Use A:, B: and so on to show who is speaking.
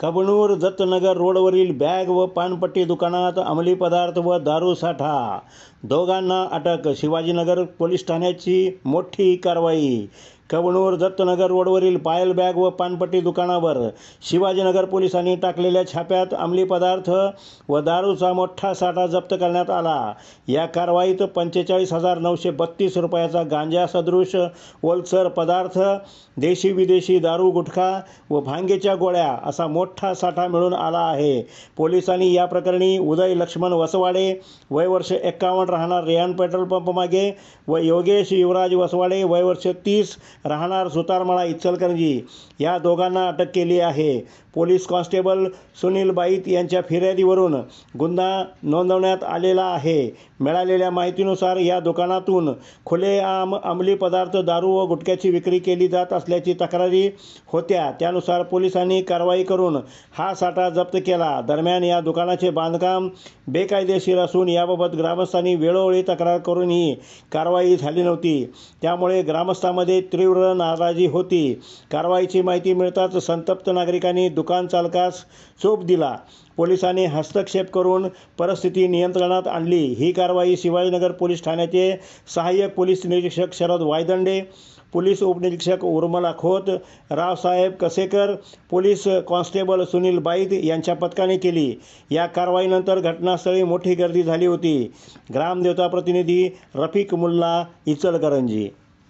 A: कबनूर दत्तनगर रोडवरील बॅग व पानपट्टी दुकानात अंमली पदार्थ व दारू साठा. दोघांना अटक. शिवाजीनगर पोलीस ठाण्याची मोठी कारवाई. कवणूर दत्तनगर रोडवरील पायल बॅग व पानपट्टी दुकानावर शिवाजीनगर पोलिसांनी टाकलेल्या छाप्यात अंमली पदार्थ व दारूचा मोठा साठा जप्त करण्यात आला. या कारवाईत पंचेचाळीस हजार नऊशे बत्तीस रुपयाचा गांजा सदृश ओलसर पदार्थ देशी विदेशी दारू गुटखा व भांगेच्या गोळ्या असा मोठा साठा मिळून आला आहे. पोलिसांनी या प्रकरणी उदय लक्ष्मण वसवाडे वय वर्ष एक्कावन्न राहणार रेहान पेट्रोल पंप मागे व योगेश युवराज वसवाडे वय वर्ष तीस राहणार सुतारमाळा इचलकरंजी. या दोघांना अटक केली आहे. पोलीस कॉन्स्टेबल सुनील बाईत यांच्या फिर्यादीवरून गुन्हा नोंदवण्यात आलेला आहे. मिळालेल्या माहितीनुसार या दुकानातून खुलेआम अंमली पदार्थ दारू व गुटख्याची विक्री केली जात असल्याची तक्रारी होत्या. त्यानुसार पोलिसांनी कारवाई करून हा साठा जप्त केला. दरम्यान या दुकानाचे बांधकाम बेकायदेशीर असून याबाबत ग्रामस्थांनी वेळोवेळी तक्रार करूनही कारवाई झाली नव्हती. त्यामुळे ग्रामस्थांमध्ये तीव्र नाराजी होती. कारवाईची माहिती मिळताच संतप्त नागरिकांनी दुकान चालकास चोप दिला. पोलिसांनी हस्तक्षेप करून परिस्थिती नियंत्रणात आणली. ही कारवाई शिवाजीनगर पोलीस ठाण्याचे सहाय्यक पोलीस निरीक्षक शरद वायदंडे पोलीस उपनिरीक्षक उर्मला खोत रावसाहेब कसेकर पोलीस कॉन्स्टेबल सुनील बाईद यांच्या पथकाने केली. या कारवाईनंतर घटनास्थळी मोठी गर्दी झाली होती. ग्रामदेवता प्रतिनिधी रफिक मुल्ला इचलकरंजी.